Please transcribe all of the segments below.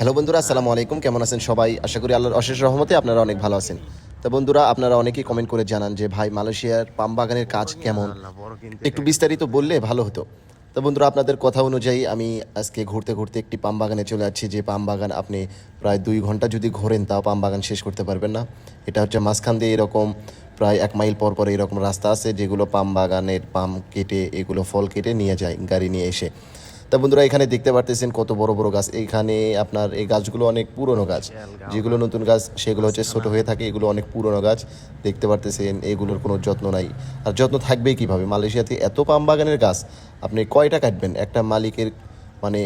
Hello বন্ধুরা আসসালামু আলাইকুম। কেমন আছেন সবাই? আশা করি আল্লাহর অশেষ রহমতে আপনারা অনেক ভালো আছেন। তো বন্ধুরা আপনারা অনেকেই কমেন্ট করে জানান যে ভাই মালয়েশিয়ার পাম বাগানের কাজ কেমন? একটু বিস্তারিত বললে ভালো হতো। তো বন্ধুরা আপনাদের কথা অনুযায়ী আমি আজকে ঘুরতে ঘুরতে একটি পাম বাগানে চলে যাচ্ছি যে পাম বাগান আপনি প্রায় দুই ঘণ্টা যদি ঘোরেন তাও পাম বাগান শেষ করতে পারবেন না। এটা হচ্ছে মাঝখান দিয়ে এরকম প্রায় এক মাইল পর পর এরকম রাস্তা আছে যেগুলো পাম বাগানের পাম কেটে এগুলো ফল কেটে নিয়ে যায় গাড়ি নিয়ে এসে। তা বন্ধুরা এখানে দেখতে পারতেছেন কত বড় বড় গাছ। এখানে আপনার এই গাছগুলো অনেক পুরনো গাছ। যেগুলো নতুন গাছ সেগুলো হচ্ছে ছোট হয়ে থাকে এগুলো অনেক পুরনো গাছ। দেখতে পারতেছেন এগুলোর কোনো যত্ন নাই। আর যত্ন থাকবেই কীভাবে? মালয়েশিয়াতে এত পাম বাগানের গাছ আপনি কয়টা কাটবেন? একটা মালিকের মানে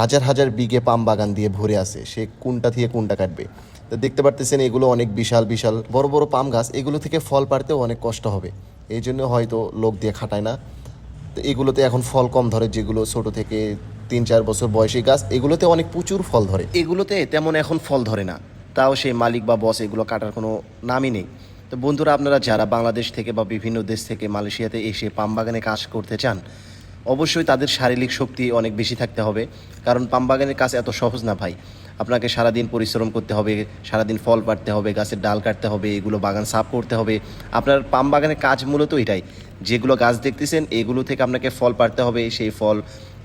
হাজার হাজার বিঘে পাম বাগান দিয়ে ভরে আছে সে কোনটা থেকে কোনটা কাটবে? তো দেখতে পারতেছেন এগুলো অনেক বিশাল বিশাল বড় বড় পাম গাছ। এগুলো থেকে ফল পাড়তেও অনেক কষ্ট হবে। এই জন্য হয়তো লোক দিয়ে খাটায় না। তো এগুলোতে এখন ফল কম ধরে, যেগুলো ছোট থেকে তিন চার বছর বয়সী গাছ, এগুলোতে অনেক প্রচুর ফল ধরে। এগুলোতে তেমন এখন ফল ধরে না। তাও সেই মালিক বা বস এগুলো কাটার কোনো নামই নেই। তো বন্ধুরা, আপনারা যারা বাংলাদেশ থেকে বা বিভিন্ন দেশ থেকে মালয়েশিয়াতে এসে পাম বাগানে কাজ করতে চান, অবশ্যই তাদের শারীরিক শক্তি অনেক বেশি থাকতে হবে। কারণ পাম বাগানের কাজ এত সহজ না ভাই। আপনাকে সারাদিন পরিশ্রম করতে হবে, সারাদিন ফল পাড়তে হবে, গাছের ডাল কাটতে হবে, এগুলো বাগান সাফ করতে হবে। আপনার পাম বাগানের কাজ মূলত এটাই, যেগুলো গাছ দেখতেছেন, এগুলো থেকে আপনাকে ফল পাড়তে হবে। সেই ফল,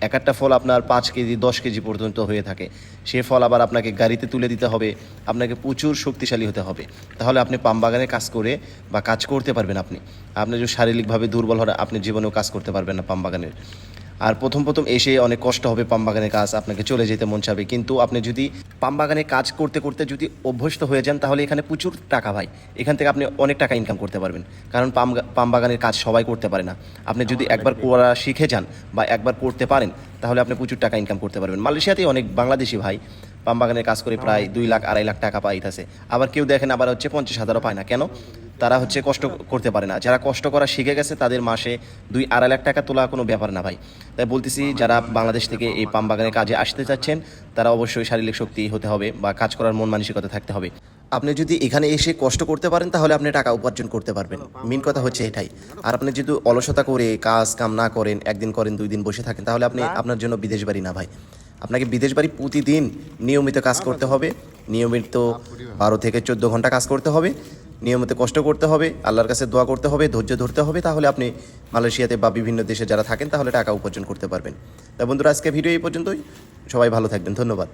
এক একটা ফল আপনার পাঁচ কেজি, দশ কেজি পর্যন্ত হয়ে থাকে। সে ফল আবার আপনাকে গাড়িতে তুলে দিতে হবে, আপনাকে প্রচুর শক্তিশালী হতে হবে। তাহলে আপনি পাম বাগানে কাজ করে বা কাজ করতে পারবেন আপনি। আপনি যদি শারীরিকভাবে দুর্বল হলে আপনি জীবনেও কাজ করতে পারবেন না পাম বাগানের। আর প্রথম প্রথম এসে অনেক কষ্ট হবে পাম বাগানের কাজ আপনাকে চলে যেতে মন চাবে। কিন্তু আপনি যদি পাম বাগানে কাজ করতে করতে যদি অভ্যস্ত হয়ে যান তাহলে এখানে প্রচুর টাকা ভাই। এখান থেকে আপনি অনেক টাকা ইনকাম করতে পারবেন। কারণ পাম পাম বাগানের কাজ সবাই করতে পারে না। আপনি যদি একবার করা শিখে যান বা একবার করতে পারেন তাহলে আপনি প্রচুর টাকা ইনকাম করতে পারবেন। মালয়েশিয়াতেই অনেক বাংলাদেশি ভাই পাম বাগানের কাজ করে প্রায় দুই লাখ, আড়াই লাখ টাকা পাইতেছে। আবার কেউ দেখেন আবার হচ্ছে পঞ্চাশ হাজারও পায় না। কেন? তারা হচ্ছে কষ্ট করতে পারে না। যারা কষ্ট করা শিখে গেছে, তাদের মাসে দুই, আড়াই লাখ টাকা তোলা কোনো ব্যাপার না ভাই। তাই বলতেছি, যারা বাংলাদেশ থেকে এই পাম বাগানের কাজে আসতে চাচ্ছেন, তারা অবশ্যই শারীরিক শক্তি হতে হবে বা কাজ করার মন মানসিকতা থাকতে হবে। আপনি যদি এখানে এসে কষ্ট করতে পারেন, তাহলে আপনি টাকা উপার্জন করতে পারবেন। মেন কথা হচ্ছে এটাই। আর আপনি যদি অলসতা করে কাজ কাম না করেন, একদিন করেন, দুই দিন বসে থাকেন, তাহলে আপনি আপনার জন্য বিদেশ বাড়ি না ভাই। আপনাকে বিদেশ বাড়ি প্রতিদিন নিয়মিত কাজ করতে হবে। নিয়মিত বারো থেকে চোদ্দ ঘণ্টা কাজ করতে হবে। নিয়মিত কষ্ট করতে হবে, আল্লাহর কাছে দোয়া করতে হবে, ধৈর্য ধরতে হবে, তাহলে আপনি মালয়েশিয়াতে বা বিভিন্ন দেশে যারা থাকেন, তাহলে টাকা উপার্জন করতে পারবেন। তা বন্ধুরা আজকে ভিডিও এই পর্যন্তই। সবাই ভালো থাকবেন, ধন্যবাদ।